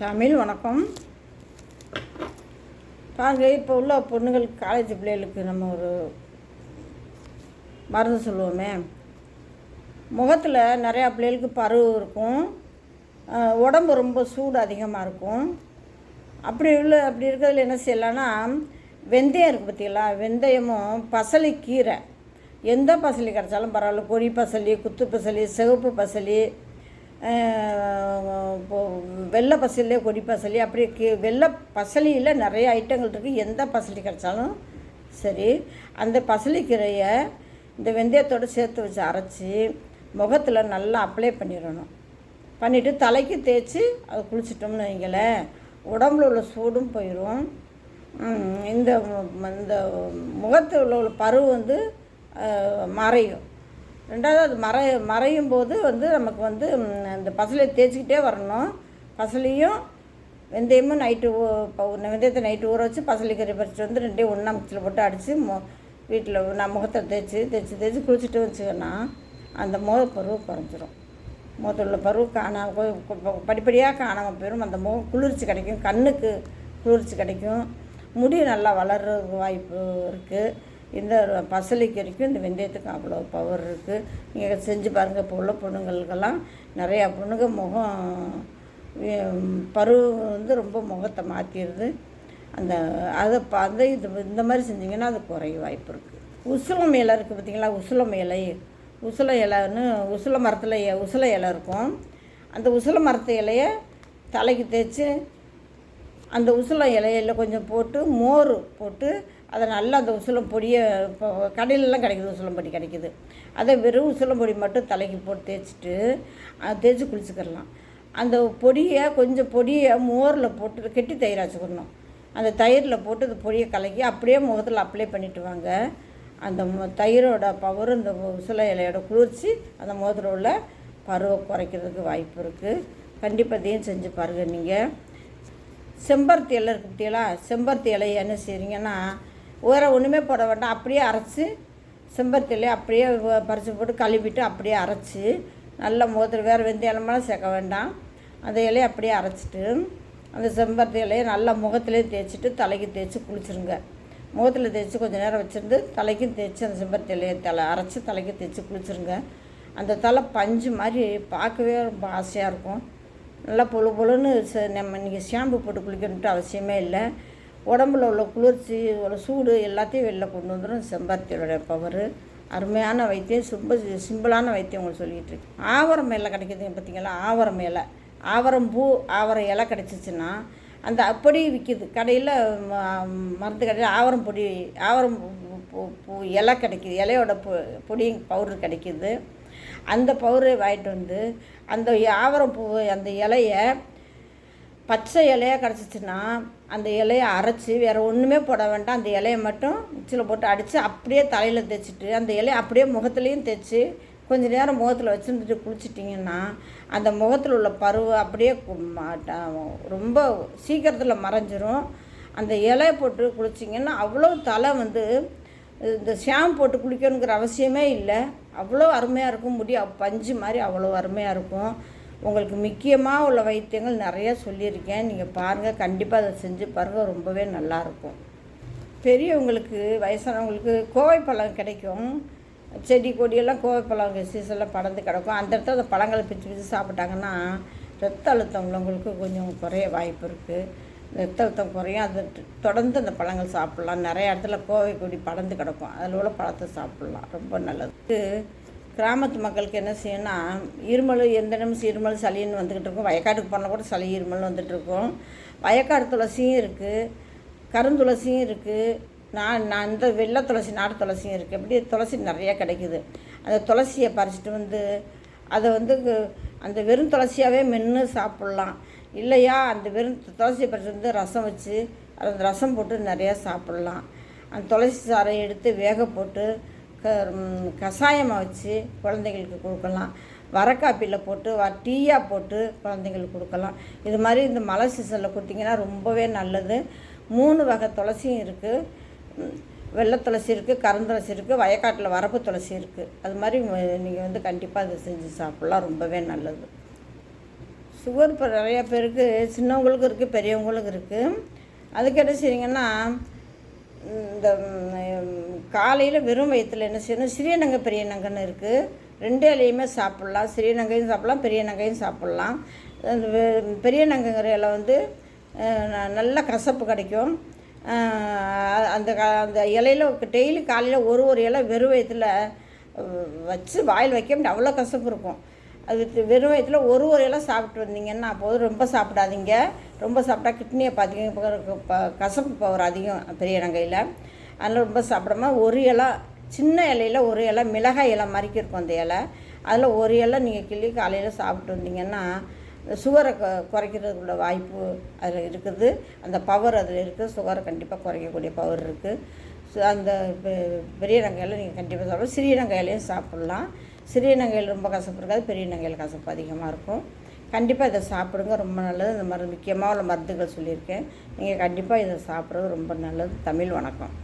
தமிழ் வணக்கம். பாருங்க இப்போ உள்ள பொண்ணுங்களுக்கு காலேஜ் பிள்ளைகளுக்கு நம்ம ஒரு மருந்து சொல்லுவோமே. முகத்தில் நிறையா பிள்ளைகளுக்கு பருவு இருக்கும். உடம்பு ரொம்ப சூடு அதிகமாக இருக்கும். அப்படி உள்ள அப்படி இருக்கிறதுல என்ன செய்யலாம்னா வெந்தயம் இருக்குது பார்த்தீங்களா வெந்தயமும் பசலி கீரை. எந்த பசலி கிடச்சாலும் பரவாயில்ல. கொடி பசலி குத்து பசலி சிவப்பு பசலி வெள்ளை பசலிலே கொடி பசலி அப்படி கி வெள்ளை பசலியில் நிறைய ஐட்டங்கள் இருக்குது எந்த பசலி கிடச்சாலும் சரி அந்த பசலி கீரையை இந்த வெந்தயத்தோடு சேர்த்து வச்சு அரைச்சி முகத்தில் நல்லா அப்ளை பண்ணிடணும். பண்ணிவிட்டு தலைக்கு தேய்ச்சி அதை குளிச்சிட்டோம்னு வைங்களேன். உடம்புல உள்ள சூடும் போயிடும் இந்த இந்த முகத்தில் உள்ள உள்ள வந்து மறையும். ரெண்டாவது அது மறை மறையும் போது வந்து நமக்கு வந்து இந்த பசலையை தேய்ச்சிக்கிட்டே வரணும். பசலையும் வெந்தயமும் நைட்டு வெந்தயத்தை நைட்டு ஊற வச்சு பசலி கறி பறித்து வந்து ரெண்டையும் ஒன்றா மிக்சியில் போட்டு அடித்து மு வீட்டில் நான் முகத்தை தேய்ச்சி தேய்ச்சி தேய்ச்சி குளிச்சுட்டு வச்சுக்கன்னா அந்த முகப்பருவு குறைஞ்சிரும். முகத்தில் உள்ள பருவ காணாமல் படிப்படியாக காணாமல் போயிடும் அந்த முகம் குளிர்ச்சி கிடைக்கும். கண்ணுக்கு குளிர்ச்சி கிடைக்கும். முடி நல்லா வளர்கிறதுக்கு வாய்ப்பு இருக்குது இந்த பசலிக்கறிக்கும் இந்த வெந்தயத்துக்கு அவ்வளோ பவர் இருக்குது நீங்கள் செஞ்சு பாருங்கள் இப்போ உள்ள பொண்ணுங்களுக்கெல்லாம் நிறையா பொண்ணுங்க முகம் பருவம் வந்து ரொம்ப முகத்தை மாற்றிடுது அந்த அதை ப- அந்த இது இந்த மாதிரி செஞ்சிங்கன்னா அது குறைய வாய்ப்பு இருக்குது உசுலம் இலை இருக்குது பார்த்தீங்களா உசுலம் இலை. உசுல இலைன்னு உசுல மரத்தில் எ- உசுல இலை இருக்கும். அந்த உசுல மரத்து இலையை தலைக்கு தேய்ச்சி அந்த உசுல இலையில கொஞ்சம் போட்டு மோர் போட்டு அதை நல்லா அந்த உசுலம் பொடியை இப்போ கடையிலலாம் கிடைக்குது உசுலம் பொடி கிடைக்குது. அதை வெறும் உசுலம் பொடி மட்டும் தலைக்கு போட்டு தேய்ச்சிட்டு அதை தேய்ச்சி குளிச்சுக்கிடலாம். அந்த பொடியை கொஞ்சம் பொடியை மோரில் போட்டு கெட்டி தயிர் வச்சுக்கணும். அந்த தயிரில் போட்டு அந்த பொடியை கலக்கி அப்படியே முகத்தில் அப்ளை பண்ணிட்டு வாங்க. அந்த தயிரோட பவர் இந்த உசுல இலையோட குளிர்ச்சி அந்த முகத்தில் உள்ள பருவை குறைக்கிறதுக்கு வாய்ப்பு இருக்குது கண்டிப்பாக இதையும் செஞ்சு பாருங்கள் நீங்கள் செம்பருத்தி இலை இருக்கு செம்பருத்தி இலையை என்ன செய்கிறீங்கன்னா ஊற ஒன்றுமே போட வேண்டாம். அப்படியே அரைச்சி செம்பருத்தி இலையை அப்படியே வ- பறித்து போட்டு கழுவிட்டு அப்படியே அரைச்சி நல்ல மோதிர வேறு வெந்தயமெல்லாம் சேர்க்க வேண்டாம். அந்த இலையை அப்படியே அரைச்சிட்டு அந்த செம்பருத்தி இலையை நல்லா முகத்துலேயே தேய்ச்சிட்டு தலைக்கு தேய்ச்சி குளிச்சிருங்க. முகத்தில் தேய்ச்சி கொஞ்சம் நேரம் வச்சுருந்து தலைக்கும் தேய்ச்சி அந்த செம்பருத்தி இலையை தலை அரைச்சி தலைக்கு தேய்ச்சி குளிச்சிருங்க. அந்த தலை பஞ்சு மாதிரி பார்க்கவே ரொம்ப ஆசையாக இருக்கும். நல்லா பொழு பொழுன்னு நம்ம இன்றைக்கி ஷாம்பு போட்டு குளிக்கணுன்ட்டு அவசியமே இல்லை. உடம்புல உள்ள குளிர்ச்சி உள்ள சூடு எல்லாத்தையும் வெளில கொண்டு வந்துடும் செம்பருத்தியோட பவர் அருமையான வைத்தியம் ரொம்ப சிம்பிளான வைத்தியம் உங்களுக்கு சொல்லிகிட்டு இருக்கேன் ஆவரம் மேலே கிடைக்கிது பார்த்தீங்களா ஆவரம் மேலே ஆவரம் பூ ஆவரம் இலை கிடச்சிச்சின்னா அந்த அப்படி விற்கிது கடையில் மருந்து கடையில் ஆவரம் பொடி ஆவரம் பூ- பூ- இலை கிடைக்கிது. இலையோட பொ பொடி பவுடர் கிடைக்கிது. அந்த பவுடரை வாங்கிட்டு வந்து அந்த ஆவரம் பூ அந்த இலையை பச்சை இலையாக கிடச்சிச்சின்னா அந்த இலையை அரைச்சி வேறு ஒன்றுமே போட வேண்டாம். அந்த இலையை மட்டும் மிக்சியில் போட்டு அடித்து அப்படியே தலையில் தேய்ச்சிட்டு அந்த இலையை அப்படியே முகத்துலேயும் தேய்ச்சி கொஞ்ச நேரம் முகத்தில் வச்சுருந்துட்டு குளிச்சிட்டிங்கன்னா அந்த முகத்தில் உள்ள பருவை அப்படியே ம- ட- ரொம்ப சீக்கிரத்தில் மறைஞ்சிரும். அந்த இலையை போட்டு குளிச்சிங்கன்னா அவ்வளோ தலை வந்து இந்த ஷாம் போட்டு குளிக்கணுங்கிற அவசியமே இல்லை. அவ்வளோ அருமையாக இருக்கும். முடி பஞ்சு மாதிரி அவ்வளோ அருமையாக இருக்கும். உங்களுக்கு முக்கியமாக உள்ள வைத்தியங்கள் நிறைய சொல்லியிருக்கேன். நீங்கள் பாருங்கள் கண்டிப்பாக அதை செஞ்சு பாருங்கள் ரொம்பவே நல்லாயிருக்கும் பெரியவங்களுக்கு வயசானவங்களுக்கு கோவைப்பழம் கிடைக்கும். செடி கொடியெல்லாம் கோவைப்பழம் சீசனில் படர்ந்து கிடக்கும். அந்த இடத்துல அந்த பழங்களை பிச்சு பிச்சு சாப்பிட்டாங்கன்னா ரத்த அழுத்தம் உள்ளவங்களுக்கு கொஞ்சம் குறைய வாய்ப்பு இருக்குது ரத்த அழுத்தம் குறையும். அது தொடர்ந்து அந்த பழங்கள் சாப்பிட்லாம். நிறைய இடத்துல கோவை கொடி படர்ந்து கிடக்கும். அதில் உள்ள பழத்தை சாப்பிட்லாம். ரொம்ப நல்லது. கிராமத்து மக்களுக்கு என்ன செய்யணும்னா இருமல் எந்த நிமிஷம் இருமல் சளின்னு வந்துக்கிட்டு இருக்கும். வயக்காட்டுக்கு போனால் கூட சளி இருமல் வந்துட்டு இருக்கும். வயக்காடு துளசியும் இருக்குது கருந்துளசியும் இருக்குது நான் நான் இந்த வெள்ளை துளசி நாட்டு துளசியும் இருக்குது அப்படி துளசி நிறையா கிடைக்குது. அந்த துளசியை பறிச்சிட்டு வந்து அதை வந்து கு- அந்த வெறும் துளசியாகவே மென்று சாப்பிட்லாம். இல்லையா அந்த வெறும் துளசியை பறிச்சிட்டு வந்து ரசம் வச்சு அந்த ரசம் போட்டு நிறையா சாப்பிட்லாம். அந்த துளசி சாறை எடுத்து வேக போட்டு கஷாயமாக வச்சு குழந்தைங்களுக்கு கொடுக்கலாம். வரக்காப்பியில் போட்டு வ டீயாக போட்டு குழந்தைங்களுக்கு கொடுக்கலாம். இது மாதிரி இந்த மழை சீசனில் கொடுத்தீங்கன்னா ரொம்பவே நல்லது. மூணு வகை துளசியும் இருக்குது வெள்ளை துளசி இருக்குது கருந்துளசி இருக்குது வயக்காட்டில் வரப்பு துளசி இருக்குது அது மாதிரி நீங்கள் வந்து கண்டிப்பாக அதை செஞ்சு சாப்பிட்லாம். ரொம்பவே நல்லது. சுகர் இப்போ நிறையா பேருக்கு சின்னவங்களுக்கும் இருக்குது பெரியவங்களுக்கும் இருக்குது அதுக்கு என்ன செய்றீங்கன்னா இந்த காலையில் வெறும் வயிற்றில் என்ன செய்யணும்? சிறிய நங்கை இருக்குது ரெண்டு இலையுமே சாப்பிட்லாம். சிறியநங்கையும் சாப்பிட்லாம் பெரியனங்கையும் சாப்பிட்லாம். அந்த இலை வந்து ந- நல்ல கசப்பு கிடைக்கும். அந்த க- அந்த இலையில டெய்லி காலையில் ஒரு ஒரு இலை வெறும் வயிற்றில் வச்சு வாயில் வைக்க அவ்வளோ கசப்பு இருக்கும். அது வெறும் வயிற்றில் ஒரு ஒரு இலை சாப்பிட்டு வந்தீங்கன்னா அப்போது ரொம்ப சாப்பிடாதீங்க. ரொம்ப சாப்பிட்டா கிட்னியை பார்த்தீங்க ப- கசப்பு பவர் அதிகம் பெரிய நங்கையில் அதனால் ரொம்ப சாப்பிடாம ஒரு இலை சின்ன இலையில ஒரு இலை மிளகாய் இலை மாதிரிக்கு இருக்கும் அந்த இலை. அதில் ஒரு இலை நீங்கள் கிள்ளி காலையில் சாப்பிட்டு வந்தீங்கன்னா இந்த சுகரை குறைக்கிறதுக்குள்ள வாய்ப்பு அதில் இருக்குது. அந்த பவர் அதில் இருக்குது. சுகரை கண்டிப்பாக குறைக்கக்கூடிய பவர் இருக்குது அந்த பெ- பெரிய நங்கையில் நீங்கள் கண்டிப்பாக சாப்பிடலாம். சிறிய நங்கையிலையும் சாப்பிட்லாம். சிறிய நங்கையில் ரொம்ப கசப்பு இருக்காது. பெரிய நங்கையில் கசப்பு அதிகமாக இருக்கும். கண்டிப்பாக இதை சாப்பிடுங்க. ரொம்ப நல்லது. இந்த மருந்து முக்கியமாக உள்ள மருந்துகள் சொல்லியிருக்கேன். நீங்கள் கண்டிப்பாக இதை சாப்பிட்றது ரொம்ப நல்லது. தமிழ் வணக்கம்.